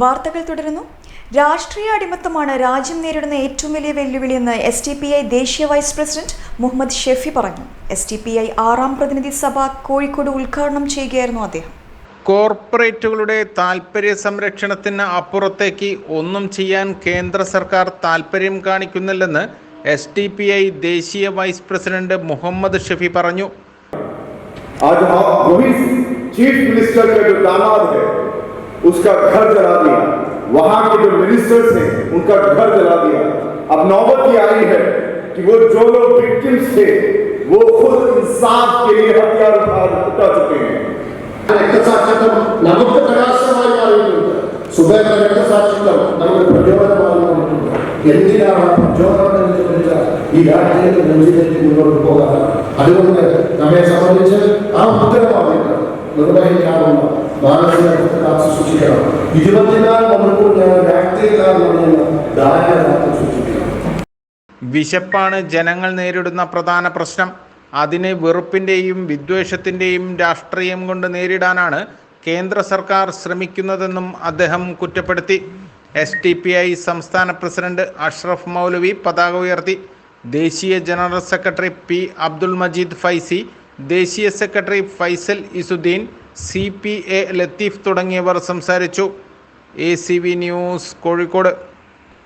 വാർത്തകൾ തുടരുന്നു. രാഷ്ട്രീയ അടിമത്തമാണ് രാജ്യം നേരിടുന്ന ഏറ്റവും വലിയ വെല്ലുവിളിയെന്ന് എസ് ടി പി ഐ ദേശീയ വൈസ് പ്രസിഡന്റ് മുഹമ്മദ് ഷെഫി പറഞ്ഞു. എസ് ടി പി ഐ ആറാം പ്രതിനിധി സഭ കോഴിക്കോട് ഉദ്ഘാടനം ചെയ്യുകയായിരുന്നു അദ്ദേഹം. കോർപ്പറേറ്റുകളുടെ താൽപ്പര്യ സംരക്ഷണത്തിന് അപ്പുറത്തേക്ക് ഒന്നും ചെയ്യാൻ കേന്ദ്ര സർക്കാർ താൽപ്പര്യം കാണിക്കുന്നില്ലെന്ന് എസ് ടി പി ഐ ദേശീയ വൈസ് പ്രസിഡന്റ് മുഹമ്മദ് ഷെഫി പറഞ്ഞു. ചീഫ് മിനിസ്റ്റർ उसका घर जला दिया वहां के जो मिनिस्टर्स हैं उनका घर जला दिया अब नौबत ये आई है कि वो जो लोग विक्टिम्स थे वो खुद इंसाफ के लिए हथियार उठा उठा चुके हैं രക്തസാക്ഷിത്വം നമുക്ക് പ്രകാശമായി മാറിയിട്ടുണ്ട് സുബേദ രക്തസാക്ഷിത്വം നമുക്ക് പ്രചോദനമായി മാറിയിട്ടുണ്ട് എന്തിനാണ് പ്രചോദനം എന്ന് ചോദിച്ചാൽ ഈ രാജ്യത്തിന്റെ മുന്നിലേക്ക് മുന്നോട്ട് പോകാൻ അതുകൊണ്ട് നമ്മെ വിശപ്പാണ് ജനങ്ങൾ നേരിടുന്ന പ്രധാന പ്രശ്നം. അതിനെ വെറുപ്പിന്റെയും വിദ്വേഷത്തിന്റെയും രാഷ്ട്രീയം കൊണ്ട് നേരിടാനാണ് കേന്ദ്ര സർക്കാർ ശ്രമിക്കുന്നതെന്നും അദ്ദേഹം കുറ്റപ്പെടുത്തി. എസ് ടി പി ഐ സംസ്ഥാന പ്രസിഡന്റ് അഷ്റഫ് മൗലവി പതാക ഉയർത്തി. ദേശീയ general secretary P Abdul Majeed Faizy ദേശീയ secretary Faisal Izzudeen C P A Latheef തുടങ്ങിയവർ സംസാരിച്ചു. A C V news Kozhikode.